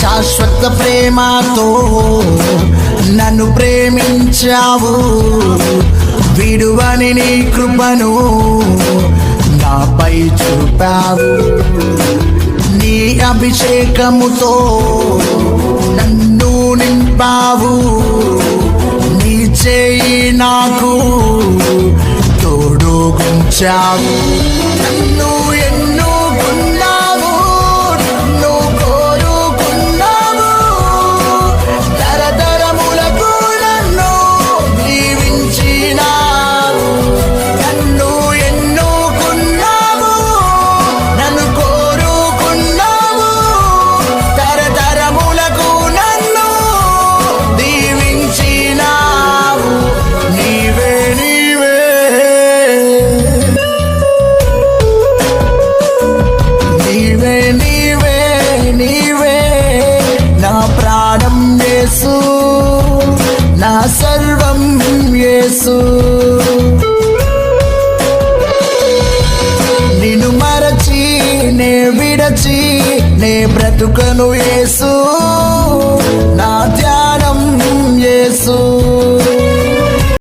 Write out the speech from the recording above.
శాశ్వత ప్రేమతో నన్ను ప్రేమించావు. విడువని నీ కృపను నాపై చూపావు. నీ అభిషేకముతో నన్ను నింపావు. నీ చేయి నాకు 小路 బలం యేసు. నిన్ను మరచి నే విడచి నే బ్రతుకను యేసు. నా ధ్యానం యేసు.